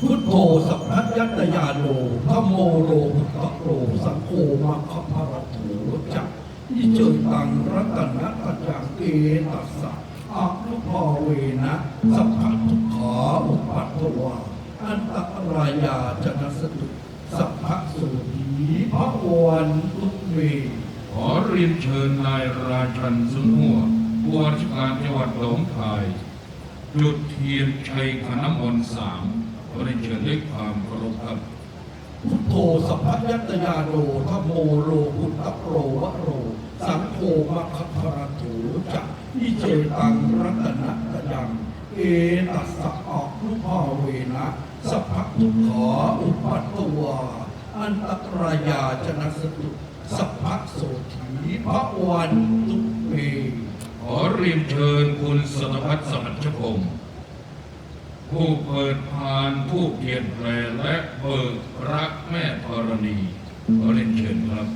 พุทโธสัพพัญญตยาโนธัมโมโรพุทธโรสังโฆมังคพารโถจักอิเจตังรัตนะตัจจังเอตัสสะอะนุภาเวนะสัพพะทุกขาอุปัตถวาอันตรายาจนสตุสัพพะโสุถีพระวันตุเวขอเรียนเชิญนายราชันสุนหัวผู้ว่าราชการจังหวัดหนองคาย จุดเทียนชัยคันมนต์สาม ขอเรียนเชิญด้วยความเคารพครับพุทโธสัพพยัตยาโนธโมโรพุทธโรวะโร สังโฆมัคคพรถูจักอิเจตังรัตนะตยังเอตัสสะออกนุภาเวนะสัพพทุกขาอุปัตตวาอันตรายาจนะสตุสัพพโสถีพระวันตุเมขอเรียนเชิญคุณสนพัฒน์สมัชพงศ์ ผู้เปิดพานผู้เขียนแปลและเบิกรักแม่ธรณีขอเรียนเชิญครับ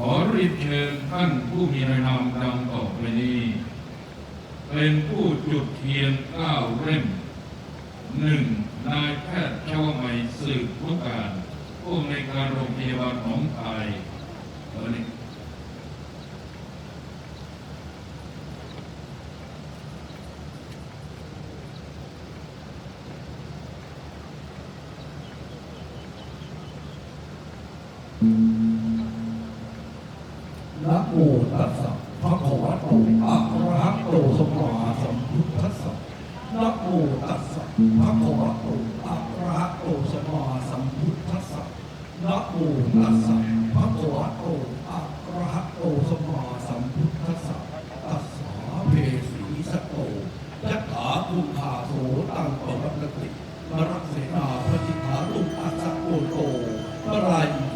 ขอเรียนเชิญท่านผู้มีรายนามดังต่อไปนี้ เป็นผู้จุดเทียนเก้าเล่มหนึ่งนายแพทย์ชาวใหม่สืบพุการผู้ในการโรงพยาบาลหนองคายเออนี่ โมตัสสะภะคะวะโตอะระหะโตสัมมาสัมพุทธัสสะตัสสะเพสีสะโตยัตถาคุคาโสตังปวัตติมรักเสนาปฏิภาตุอัสสะโกโตปรายิ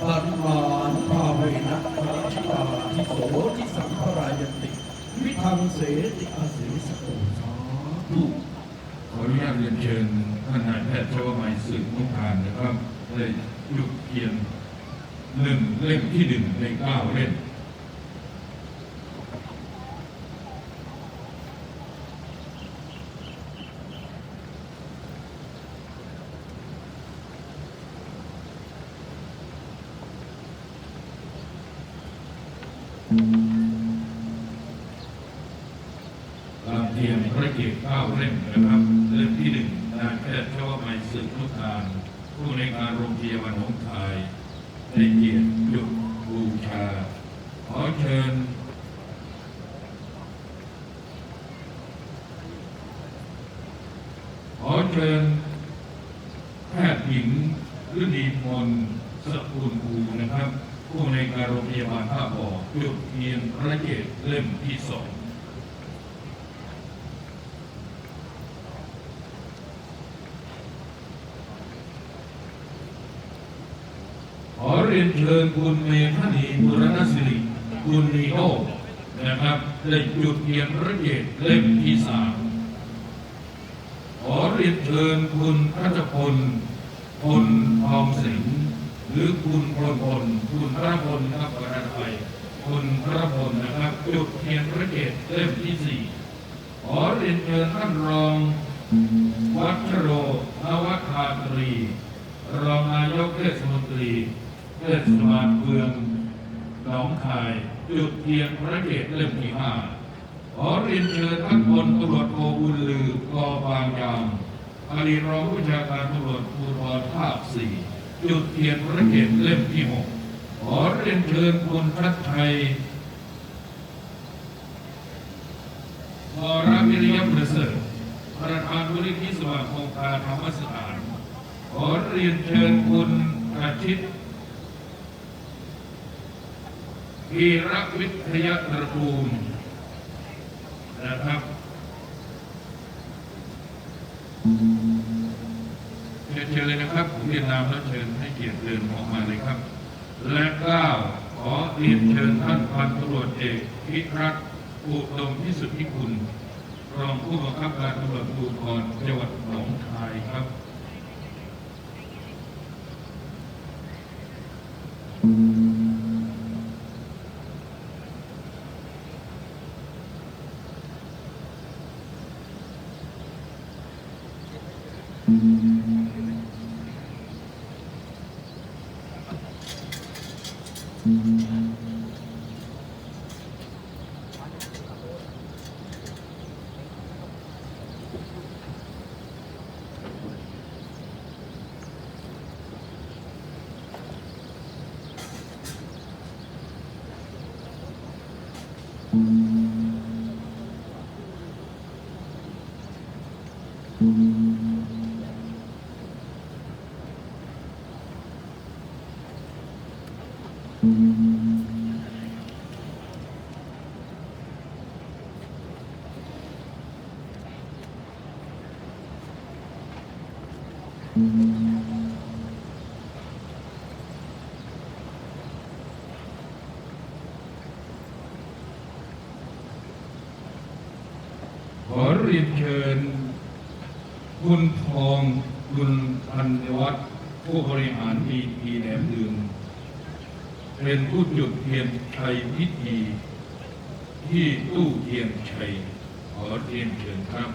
ปริมาณภาเวนะพระชิตาทิโสทิสังพรายติ วิทังเสติอาเสสโตสาธุ ขออนุญาตเรียนเชิญท่านนายแพทย์ชวมัยสืบพุการนะครับได้จุดเทียนหนึ่งเล่มที่หนึ่งในเก้าเล่ม ตามเทียมพระเกียรติเก้าเล่มนะครับเล่มที่หนึ่งนายแพทย์ชวมัยสืบลูการผู้ในการโรงพยาบาลหนองคายในเกียรติหยุดบูชา ขอเชิญ ขอเชิญ แพทย์หญิงฤดีมนสกุลภูนะครับ ผู้ในวยการโรงพยาบาลท่าบ่อจุด เทียนพระเกศเล่มที่สองขอเรียนเชิญคุณเมธานีบุรณสิริคุณนีโอนะครับได้จุดเทียนพระเกศเล่มที่สามขอเรียนเชิญคุณพัชพลพลทองสิงห์หรือคุณพลพลคุณพระพลครับประธานไป คุณพระพลนะครับ จุดเทียนพระเกศเล่มที่สี่ขอเรียนเชิญท่านรอง วัชโรนวัฒาตรี รองนายกเทศมนตรีเทศบาลเมืองหนองคาย จุดเทียนพระเกศเล่มที่ห้าขอเรียนเชิญท่านพลตำรวจโทบุญลือกอบางยางอดีตรองผู้บัญชาการตำรวจภูธรภาคสี่จุดเทียนพระเกศเล่มที่หก อเรียนเชิญคุณชัดชัยวรวิริยประเสริฐประธานบริธิสมาคมการธรรมสถานขอเรียนเชิญคุณอาชิตพีรวิทยาตระกูลนะครับเรียนเชิญเลยนะครับผมเรียนนามแล้วเชิญให้เกียรติเดินออกมาเลยครับ และเก้าขอเรียนเชิญท่านพันตำรวจเอกพิรัตน์อุดมพิสุทธิคุณรองผู้บังคับการตำรวจภูธรจังหวัดหนองคายครับข mm-hmm. พิธีที่ตู้เทียนชัยขอเรียนเชิญครับ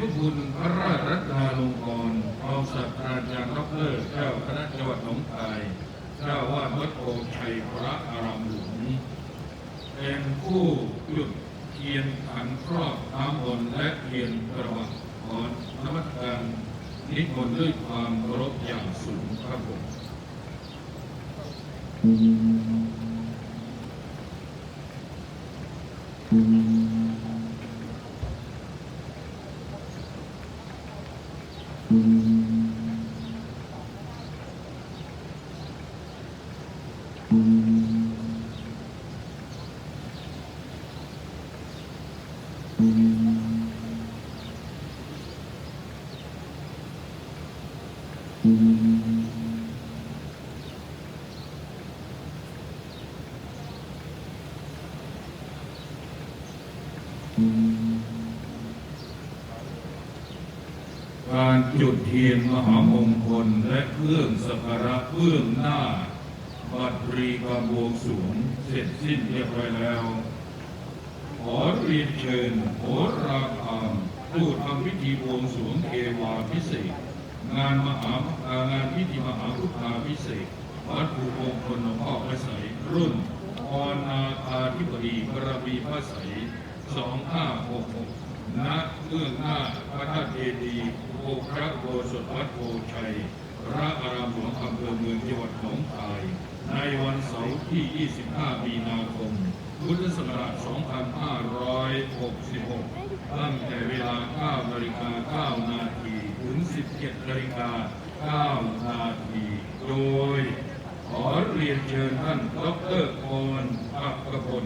พระคุณพระราชรัตนาลงกรรองศาสตราจารย์ดอกเตอรเจ้าคณะจังหวัดหนองคายเจ้าวาดวัดโพชัยพระอารามหลวงเป็นผู้จุดเทียนขันครอบน้ำมนต์และเทียนกระวังขอนมัสการนิมนต์ด้วยความเคารพอย่างสูงครับผม การจุดเทียนมหามงคลและเครื่องสักการะเบื้องหน้า บัตรีกาบวงสรวงเสร็จสิ้นเรียบร้อยแล้ว ขอเรียนเชิญโหราคามผู้ทำพิธีบวงสรวงเทวาพิเศษ งานมหางานพิธีมหาพุทธาพิเศษวัดภูมงคลหลวงพ่อพระใสยรุ่นอนาคาธิบดีกระบีพระใสย2566ณเบื้องหน้าพระธาตุเจดีย์โอพระโบสถวัดโพชัย พระอารามหลวงอำเภอเมืองจังหวัดหนองคาย ในวันเสาร์ที่ 25 มีนาคม พุทธศักราช 2566 ตั้งแต่เวลา 9 นาฬิกา 9 นาที ถึง 17นาฬิกา9นาทีโดย ขอเรียนเชิญท่านดรพรอักกพล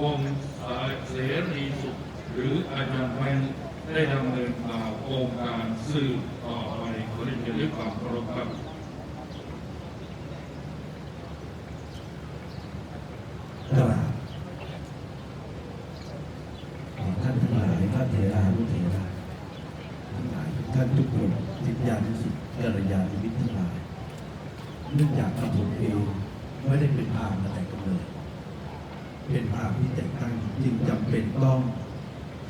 วงศ์สายเสรีสุข หรืออาจารย์แมนได้ดำเนินการโครงการสื่อต่อไปขอเรียนเชิญด้วยความเคารพครับ กราบขอท่านทั้งหลายท่านเถรานุเถระทั้งหลายทุกท่านทุกคนจิตญาณสิทธิ์กัลยาณมิตรทั้งหลายเนื่องจากกับผมเองไม่ได้เป็นพราหมณ์มาแต่กำเนิดเป็นพราหมณ์ที่แต่งตั้งจึงจำเป็นต้อง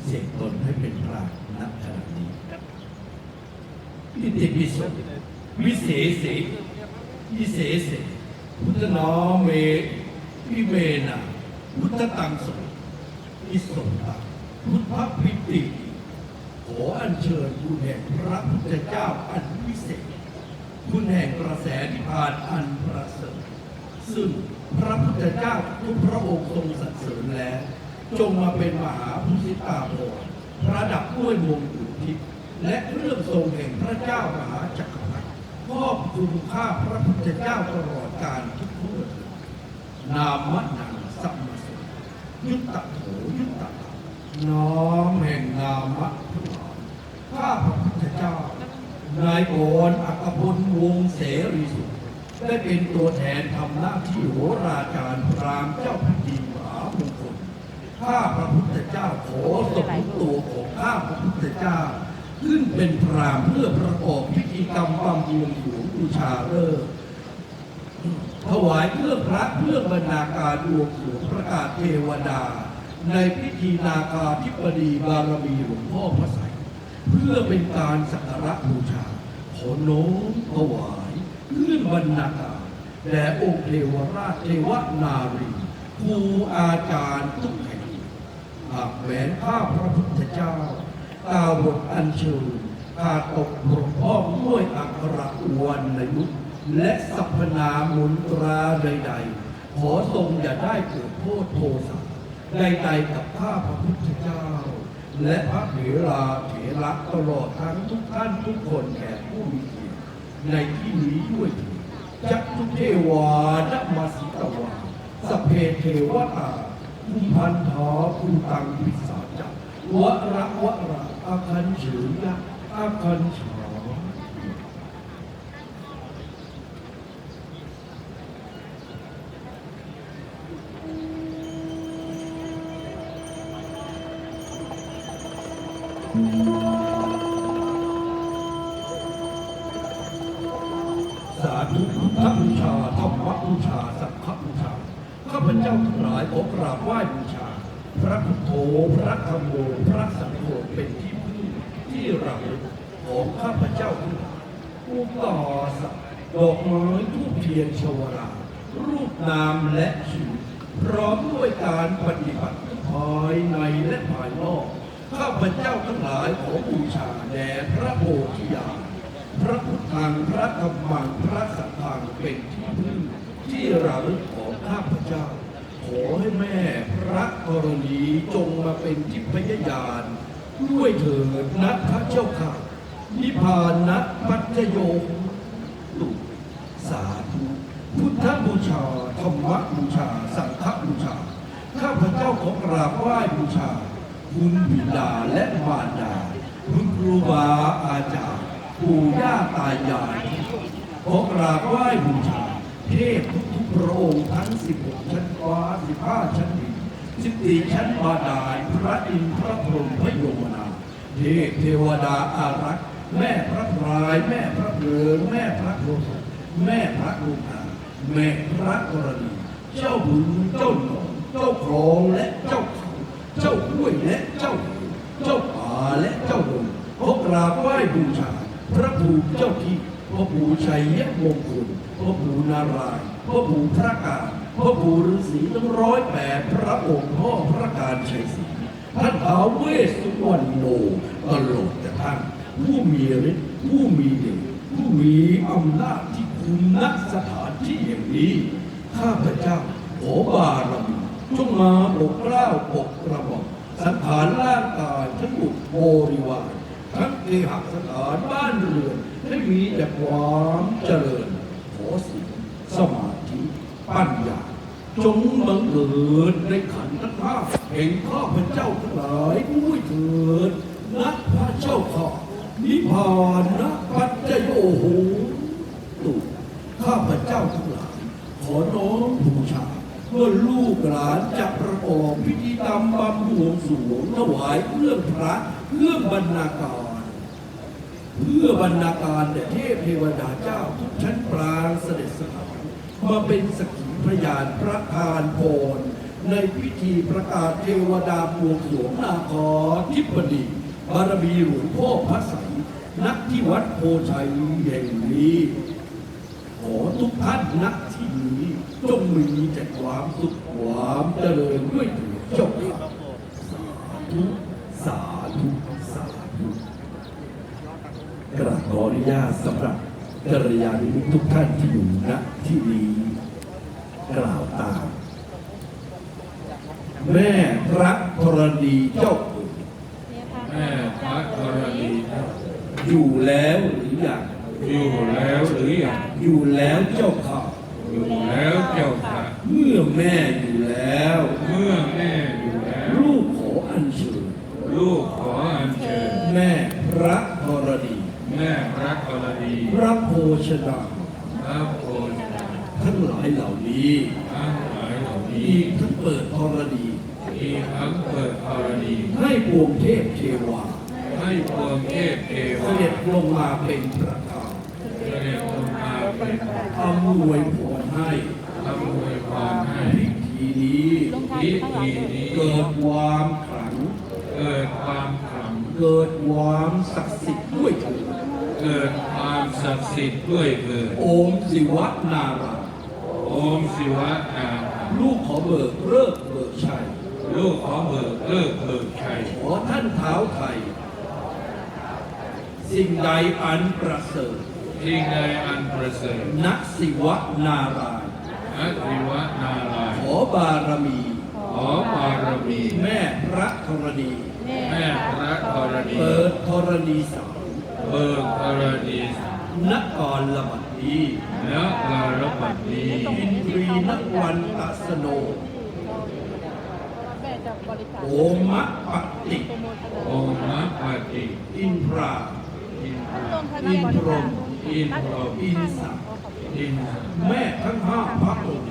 เสกตนให้เป็นพราหมณ์ณขณะนี้พิติพิโสวิเศษเสอิเสเสพุทธนาเมพิเมนะพุทธตังสุอิสงตังพุทธพิติ ขออัญเชิญคุณแห่งพระพุทธเจ้าอันวิเศษ คุณแห่งกระแสนิพพานอันประเสริฐซึ่ง พระพุทธเจ้าทุกพระองค์ทรงสรรเสริญแล้ว จงมาเป็นมหาพุทธิตาโพธิ์ประดับด้วยมงกุฎทิพย์และเรื่องทรงแห่งพระเจ้ามหาจักรพรรดิครอบคลุมข้าพระพุทธเจ้าตลอดกาลทุกเมื่อนามนังสัมมาสุยุตตะโถยุตตะน้อมแห่งนามะข้าพระพุทธเจ้านายโอนอักพลวงเสรีสุข ได้เป็นตัวแทนทำหน้าที่โหราจารย์พราหมณ์เจ้าแผ่นดิมหามงคลข้าพระพุทธเจ้าขอสมุตัวของข้าพระพุทธเจ้า ขึ้นเป็นพราหมณ์เพื่อประกอบพิธีกรรมบำรุงหลวงบูชาเลิกถวายเครื่องพระเครื่องบรรณาการดวงสรวงประกาศเทวดา ในพิธีนาคาธิบดีบารมีหลวงพ่อพระไสยเพื่อเป็นการสักการะบูชาขอโน้มถวาย เครื่อบรรณาการแด่องค์เทวราชเทวนารีครูอาจารย์ทุกแห่งหากแหวนข้าพระพุทธเจ้ากาบทอัญเชิญขาดตกบกพร่องด้วยอักระอวนในยุคและสรรพนามมนตราใด ๆ ขอทรงอย่าได้เกิดโทษโทสะใดๆกับข้าพระพุทธเจ้า และพระเถราเถระตลอดทั้งทุกท่านทุกคนแก่ผู้มี ในที่นี้ด้วยจักทุเทวานมาสิตวาสเพเทวตาภูพันธอภูตังวิสาจักวะระวะระอาคันเฉยยะอาคันฉยายอุปกรสักดอกไม้ทูบเทียนชวรา รูปนามและชื่อพร้อมด้วยการปฏิบัติภายในและภายนอก ข้าพเจ้าทั้งหลายขอบูชาแด่พระโพธิญาณพระพุทธังพระธรรมังพระสังฆังเป็นที่พึ่งที่ระลึกของข้าพเจ้า ขอให้แม่พระกรณีจงมาเป็นทิพยญาณด้วยเถิดนะพระเจ้าค่ะ นิพพานะปัจโยตุสาธุพุทธบูชาธรรมบูชา สังฆบูชา ข้าพเจ้าขอกราบไหว้บูชา คุณบิดาและมารดา คุณครูบาอาจารย์ปู่ย่าตายายขอกราบไหว้บูชา เทพทุกพระองค์ทั้ง 16 ชั้นฟ้า 15 ชั้นดิน14 ชั้นบาดาลพระอินทร์พระพรหมพระโยมนาเทพเทวดาอารักษ์ แม่พระพราย แม่พระเพลิงแม่พระโพธิ์แม่พระลูกาแม่พระกรณี เจ้าบุญเจ้าหนองเจ้าครองและเจ้าเขาเจ้าห้วยและเจ้าเหวเจ้าป่าและเจ้าดงขอกราบไหว้บูชา พระภูมิเจ้าที่พระภูชัยยะมงคลพระภูนารายพระภูพระกาพระภูฤาษีทั้งร้อยแปดพระองค์พ่อพระการชัยศรีท่านท้าวเวสสุวรรณโนตลอดแต่ท่าน ผู้มีฤทธิ์ผู้มีเดชผู้มีอำนาจที่คุมณสถานที่แห่งนี้ ข้าพเจ้าขอบารมีจงมาปกเกล้าปกกระบอกสังขารร่างกายทั้งหมดบริวารทั้งเอหักสถานบ้านเรือนให้มีแต่ความเจริญ ขอสิ่งสมาธิปัญญาจงบังเกิดในขันธ์ทั้งห้าแห่งข้าพเจ้าทั้งหลายด้วยเถิดนักพระเจ้าข้า นิพพานนะปัจจโยโหตุข้าพเจ้าทั้งหลาย ขอน้อมบูชาเพื่อลูกหลานจะประกอบพิธีกรรมบำบวงสรวงถวายเครื่องพระเครื่องบรรณาการเพื่อบรรณาการแด่เทพเทวดาเจ้าทุกชั้นปรางเสด็จสถานมาเป็นสกขีพยานพระทานพรในพิธีประกาศเทวดาบวงสรวงนาคอทิบดี บารมีหลวงพ่อพระไสยนักที่วัดโพชัยแห่งนี้ขอทุกท่านณที่นี้จงมีแต่ความสุขความเจริญด้วยเถิดเจ้าค่ะสาธุสาธุสาธุกราบขออนุญาตสำหรับกัลยาณมิตรทุกท่านที่อยู่ณที่นี้กล่าวตาม แม่พระธรณีเจ้าเอ๋ย แม่พระกรณีเจ้า อยู่แล้วหรือยังอยู่แล้วหรือยังอยู่แล้วเจ้าค่ะอยู่แล้วเจ้าค่ะ เมื่อแม่อยู่แล้ว เมื่อแม่อยู่แล้ว ลูกขออัญเชิญลูกขออัญเชิญแม่พระธรณีแม่พระกรณีพระโภชนาพระโพธิทั้งหลายเหล่านี้ทั้งหลายเหล่านี้อีกทั้งเปิดธรณีอีกทั้งเปิดกรณีให้ปวงเทพเทวา ให้พวงเทพเทเสวาด็จลงมาเป็นประธานเสด็จลงมาเป็นอำนวยผลให้อำนวยความให้พิธีนี้พิธีนี้เกิดความขลัง เกิดความขลังเกิดความศักดิ์สิทธิ์ด้วยเถิดเกิดความศักดิ์สิทธิ์ด้วยเกิดโอมสิวะนารายณ์โอมศิวะนาถาลูกขอเบิกเลิกเบิกชัย ลูกขอเบิกเลิกเบิกชัย ขอท่านเท้าไทย สิ่งใดอันประเสริฐที่ในอันประเสริฐนักสิวะนารายณ์นักศิวะนารายขณ์อบารมี ขอบารมี แม่พระธรณี แม่พระธรณีเปิดธรณีสามเบิกธรณีนกรละบัดนี้และการบัดนี้อินทรีนักวันตัสโนแม่จะบริจาคโอมะปฏิโปรโมทโอมะปฏิอินทรา อินทรวรามคณะบริจาคอินทรอินสังอินแม่ทั้งห้าพระองค์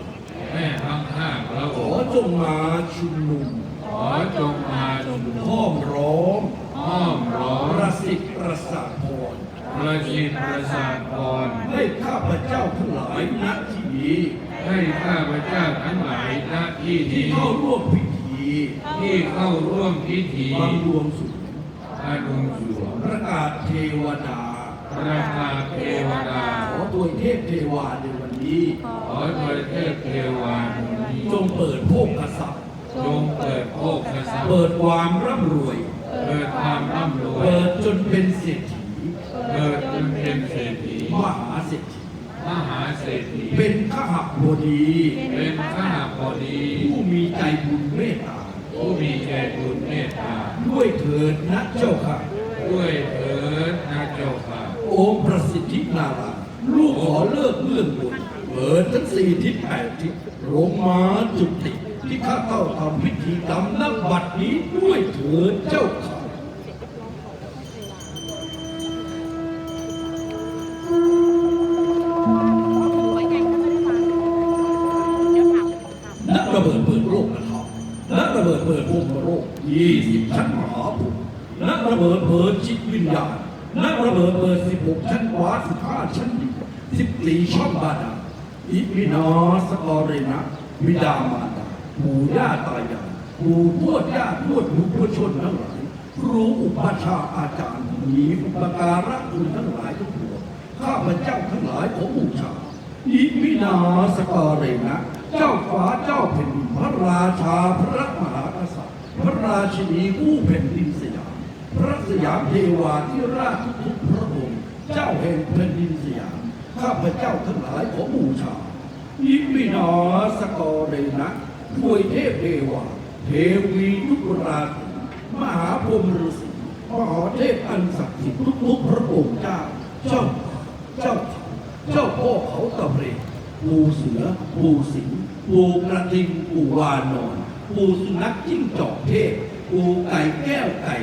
แม่ทั้งห้าพระขอองค์จงมาชุมนุมขอจงมาชุมนุมห้อมร้อมห้อมร้อประสิทธิ์ประสาทพรประชิดประสาทพรให้ข้าพเจ้าทั้งหลายณที่นี้ให้ข้าพเจ้าทั้งหลายณที่ที่นี้เข้าร่วมพิธีที่เข้าร่วมพิธีบารวงสุข อาดุงสรวงประ กาศเทวดาประกาศเทวดา ขอตัวเทพเทวาในวันนี้ขอโดยเทพเทวานี้จงเปิดโภคทรัพย์จงเปิดโภคทรัพย์เปิดความร่ำรวย เปิดความร่ำรวย เปิดจนเป็นเศรษฐีเปิดจนเป็นเศรษฐีมหาเศรษฐีมหาเศรษฐีเป็นขหบดี เป็นข้าพอดี ผู้มีใจบุญเมตตาผู้มีใจบุญเมตตาด้วยเถิดนะเจ้าค่ะ ด้วยเถิดนะเจ้าค่ะโอมประสิทธินารายณ์ลูกขอเลิกเรื่องบุญเปิดทั้งสี่ทิศแปดทิศลงมาจุติที่ข้าเข้าทำพิธีกรรมนักบัดนี้ด้วยเถิดเจ้าค่ะไว้ไงก็ไม่ได้มาเดี๋ยวถามถามนักระเบิดเปิดโลกนะครับนักระเบิดเปิดภูมิโลกยี่สิบชั้น เบิดเปิดจิตวิญญาณนักระเบิดเปิดสิบหกชั้นวาสิบห้าชั้นดินสิบสี่ช่องบาดาลอิมินาสกอเรนะวิดามารดาปู่ย่าตายายปู่ทวดย่าทวดหมู่ทวดชนทั้งหลายครูอุปชาอาจารย์มีอุปการะคุณทั้งหลายทุกปวงข้าพเจ้าทั้งหลายขอบูชาอิมินาสกอเรนะเจ้าฟ้าเจ้าแผ่นดินพระราชาพระมหากษัตริย์พระราชินีผู้แผ่นดิน พระสยามเทวาที่ราชทุกพระองค์ เจ้าแห่งแผ่นดินสยาม ข้าพเจ้าทั้งหลายขอบูชาอิมินาสกอเรนะถวยเทพเทวา เทวีทุกราศีมหาพรหมฤาษีมหาเทพอันศักดิ์สิทธิ์ทุกพระองค์เจ้า เจ้า เจ้า เจ้าพ่อเขาตะเรกปูเสือ ปูสิงปูกระทิงปูวานอนปูสุนัขจิ้งจอกเทพปูไก่แก้วไก่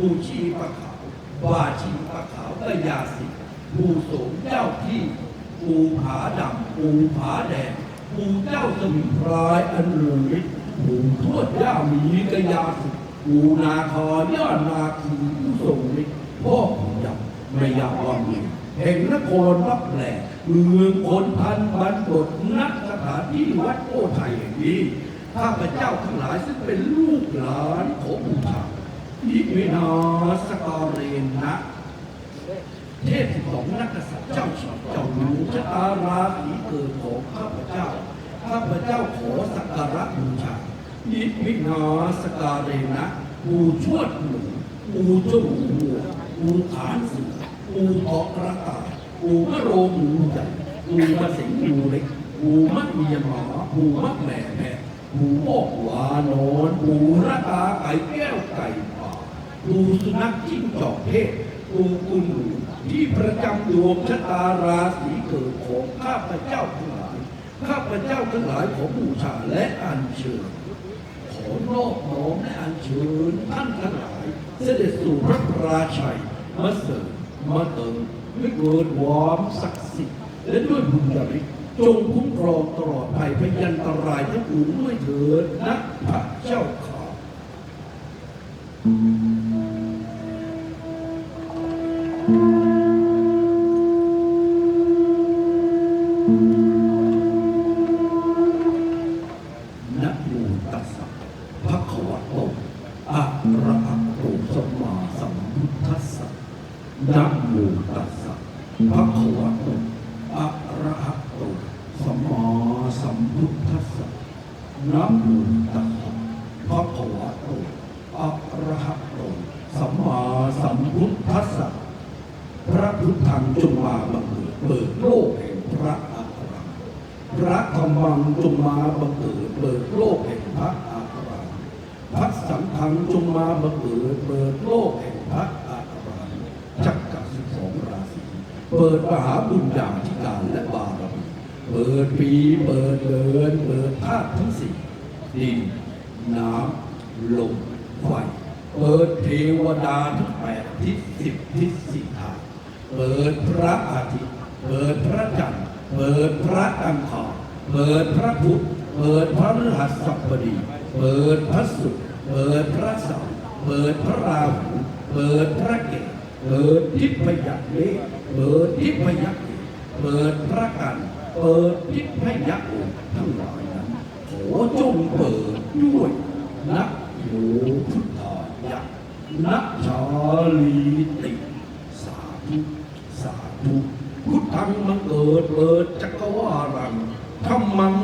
ปูชีปลาขาวบาชีปลาขาวกระยาสิงปูสมเจ้าที่ปูผาดำปูผาแดงปูเจ้าสมิงพรายอันรวยปูทวดย่าหมีกยาสิงปูนาคอยอดนาคีผู้ทรงฤทธิ์พ่อผู้ยำไม่ยาวังเวงแห่งนครรับแหลเมืองคนพันบันบดนักสถานที่วัดโอไทยแห่งนี้ข้าพเจ้าทั้งหลายซึ่งเป็นลูกหลานของบูชา อิมินาสกอเรนนะเทพสองนักกษัตริย์เจ้าชีเจ้ารู้ชะตาราศีเกิดของข้าพเจ้า ข้าพเจ้าขอสักการะบูชาอิมินาสการเรนะปูชวดหนูปูจมูกวัวปูขานสือปูเทอกระต่ายปูมะโรงหมูใหญ่ปูมะสิงหมูเล็กปูมะเมียหมาปูมะแหม่แพะปูโอกหวานอนปูระกาไก่แก้วไก่ป่าดูสุนัขจิ้งจอกเทศดูกุลหนูที่ประจำดวงชะตาราศีเกิดของข้าพเจ้าทั้งหลาย ข้าพเจ้าทั้งหลายขอบูชาและอัญเชิญ ขอนอบน้อมและอัญเชิญท่านทั้งหลาย เสด็จสู่พระราชัยมาเสริมมาเติมด้วยเกิดวามศักดิ์สิทธิ์และด้วยบุญญาฤทธิ์ จงคุ้มครองตลอดภัยพยันตรายทั้งปวงด้วยเถิดนะพระเจ้าข่านะโมตัสสะภะคะวะโตอะระหะโตสัมมาสัมพุทธัสสะนะโมตัสสะภะคะวะโต อะระหะโตสัมมาสัมพุทธัสสะ นะโมตัสสะภะคะวะโตอะระหะโตสัมมาสัมพุทธัสสะพระพุทธังจงมาบังเกิดเปิดโลกแห่งพระอัครพระธรรมังจงมาบังเกิดเปิดโลกแห่งพระอัครพระสังฆังจงมาบังเกิดเปิดโลกแห่งพระอัครจักกับสิบสองราศีเปิดมหาบุญญาธิการและบารมีเปิดปีเปิดเดือนเปิดธาตุทั้งส ดิน น้ำ ลม ไฟ เปิดเทวดาทั้งแปดทิศสิบทิศสิทาเปิดพระอาทิตย์ เปิดพระจันทร์ เปิดพระอังคารเปิดพระพุธ เปิดพระฤหัสบดี เปิดพระศุกร์ เปิดพระเสาร์ เปิดพระราหู เปิดพระเกศเปิดทิพยักษ์เล็กเปิดทิพยักษ์เอกเปิดพระกัน เปิดทิพยักษ์ทั้งหลาย จงเปิดด้วยนักโยพุทธายักนักชาลีติสาธุสาธุพุทธังมังเกิดเปิดจักรวาลังธรรมัง